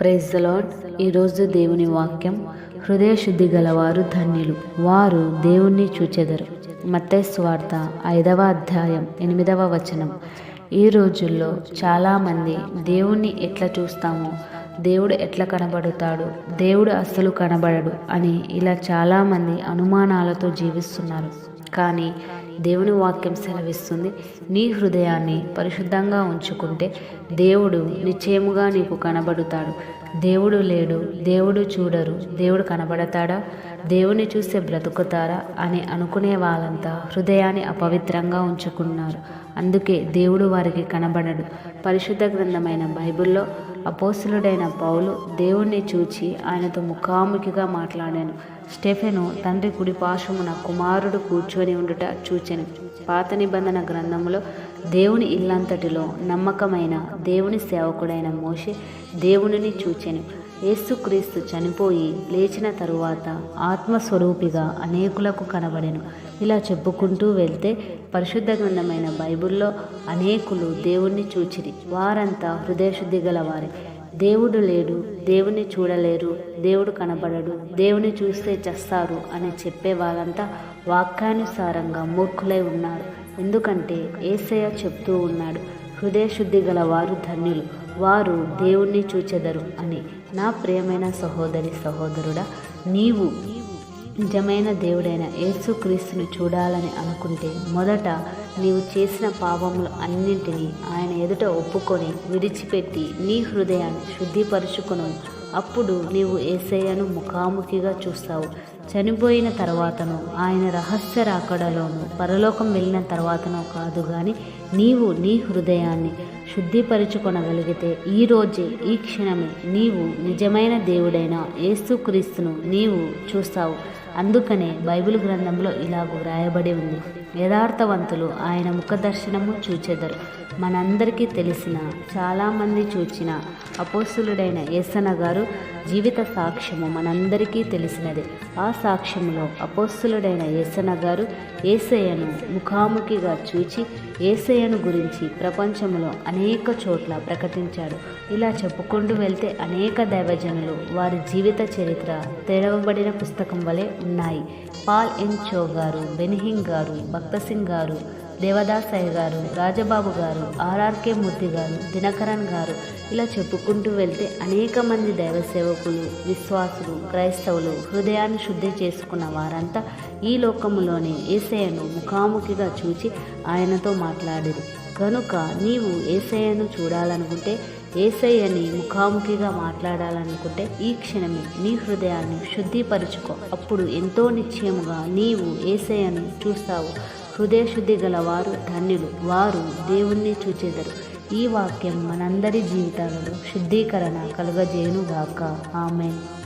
Praise lord ఈరోజు దేవుని వాక్యం హృదయ శుద్ధి గలవారు ధన్యులు. వారు దేవుణ్ణి చూచెదరు. మత్తయి ఐదవ అధ్యాయం ఎనిమిదవ వచనం. ఈ రోజుల్లో చాలామంది దేవుణ్ణి ఎట్లా చూస్తామో దేవుడు ఎట్లా కనబడుతాడు దేవుడు అస్సలు కనబడడు అని ఇలా చాలామంది అనుమానాలతో జీవిస్తున్నారు. కానీ దేవుని వాక్యం సెలవిస్తుంది. నీ హృదయాన్ని పరిశుద్ధంగా ఉంచుకుంటే దేవుడు నిశ్చయముగా నీకు కనబడుతాడు. దేవుడు లేడు దేవుడు చూడరు దేవుడు కనబడతాడా? దేవుని చూస్తే బ్రతుకుతారా అని అనుకునే వాళ్ళంతా హృదయాన్ని అపవిత్రంగా ఉంచుకున్నారు. అందుకే దేవుడు వారికి కనబడడు. పరిశుద్ధ గ్రంథమైన బైబిల్లో అపోసులుడైన పౌలు దేవుణ్ణి చూచి ఆయనతో ముఖాముఖిగా మాట్లాడాను. స్టెఫెను తండ్రి కుడి పార్శ్వమున కుమారుడు కూర్చొని ఉండుట చూచెను. పాత నిబంధన గ్రంథములో దేవుని ఇల్లంతటిలో నమ్మకమైన దేవుని సేవకుడైన మోషే దేవునిని చూచెను. యేసుక్రీస్తు చనిపోయి లేచిన తరువాత ఆత్మస్వరూపిగా అనేకులకు కనబడెను. ఇలా చెప్పుకుంటూ వెళ్తే పరిశుద్ధ గ్రంథమైన బైబిల్లో అనేకులు దేవుణ్ణి చూచిరి. వారంతా హృదయశుద్ధి గలవారే. దేవుడు లేడు దేవుని చూడలేరు దేవుడు కనబడడు దేవుని చూస్తే చస్తారు అని చెప్పే వాళ్ళంతా వాక్యానుసారంగా మూర్ఖులై ఉన్నారు. ఎందుకంటే ఏసయ్య చెప్తూ ఉన్నాడు హృదయ శుద్ధి గల వారు ధన్యులు. వారు దేవుణ్ణి చూచెదరు అని. నా ప్రియమైన సహోదరి సహోదరుడా నీవు నిజమైన దేవుడైన యేసుక్రీస్తుని చూడాలని అనుకుంటే మొదట నీవు చేసిన పాపములు అన్నింటినీ ఆయన ఎదుట ఒప్పుకొని విడిచిపెట్టి నీ హృదయాన్ని శుద్ధిపరుచుకును. అప్పుడు నీవు ఏసయ్యను ముఖాముఖిగా చూస్తావు. చనిపోయిన తర్వాతను ఆయన రహస్య రాకడలోను పరలోకం వెళ్ళిన తర్వాతనో కాదు కానీ నీవు నీ హృదయాన్ని శుద్ధిపరుచుకొనగలిగితే ఈ రోజే ఈ క్షణమే నీవు నిజమైన దేవుడైన యేసుక్రీస్తును నీవు చూస్తావు. అందుకనే బైబిల్ గ్రంథంలో ఇలాగూ వ్రాయబడి ఉంది. యథార్థవంతులు ఆయన ముఖదర్శనము చూచెదరు. మనందరికీ తెలిసిన చాలామంది చూచిన అపోస్తులుడైన ఏసన గారు జీవిత సాక్ష్యము మనందరికీ తెలిసినదే. ఆ సాక్ష్యములో అపోస్తులుడైన ఏసన గారు ఏసయ్యను ముఖాముఖిగా చూచి ఏసయ్యను గురించి ప్రపంచంలో అనేక అనేక చోట్ల ప్రకటించాడు. ఇలా చెప్పుకుంటూ వెళ్తే అనేక దైవజనులు వారి జీవిత చరిత్ర తెరవబడిన పుస్తకం వలె ఉన్నాయి. పాల్ ఎన్ చో గారు బెనిహింగ్ గారు భక్త సింగ్ గారు దేవదాసయ్య గారు రాజబాబు గారు ఆర్ఆర్కే మూర్తి గారు దినకరన్ గారు. ఇలా చెప్పుకుంటూ వెళ్తే అనేక మంది దైవ సేవకులు విశ్వాసులు క్రైస్తవులు హృదయాన్ని శుద్ధి చేసుకున్న వారంతా ఈ లోకములోనే ఏసయ్యను ముఖాముఖిగా చూచి ఆయనతో మాట్లాడారు. కనుక నీవు ఏసయ్యను చూడాలనుకుంటే ఏసయ్యని ముఖాముఖిగా మాట్లాడాలనుకుంటే ఈ క్షణమే నీ హృదయాన్ని శుద్ధిపరుచుకో. అప్పుడు ఎంతో నిశ్చయముగా నీవు ఏసయ్యను చూస్తావు. హృదయశుద్ధి గల వారు ధన్యులు. వారు దేవుణ్ణి చూచెదరు. ఈ వాక్యం మనందరి జీవితాలలో శుద్ధీకరణ కలుగజేయునుగాక. ఆమెన్.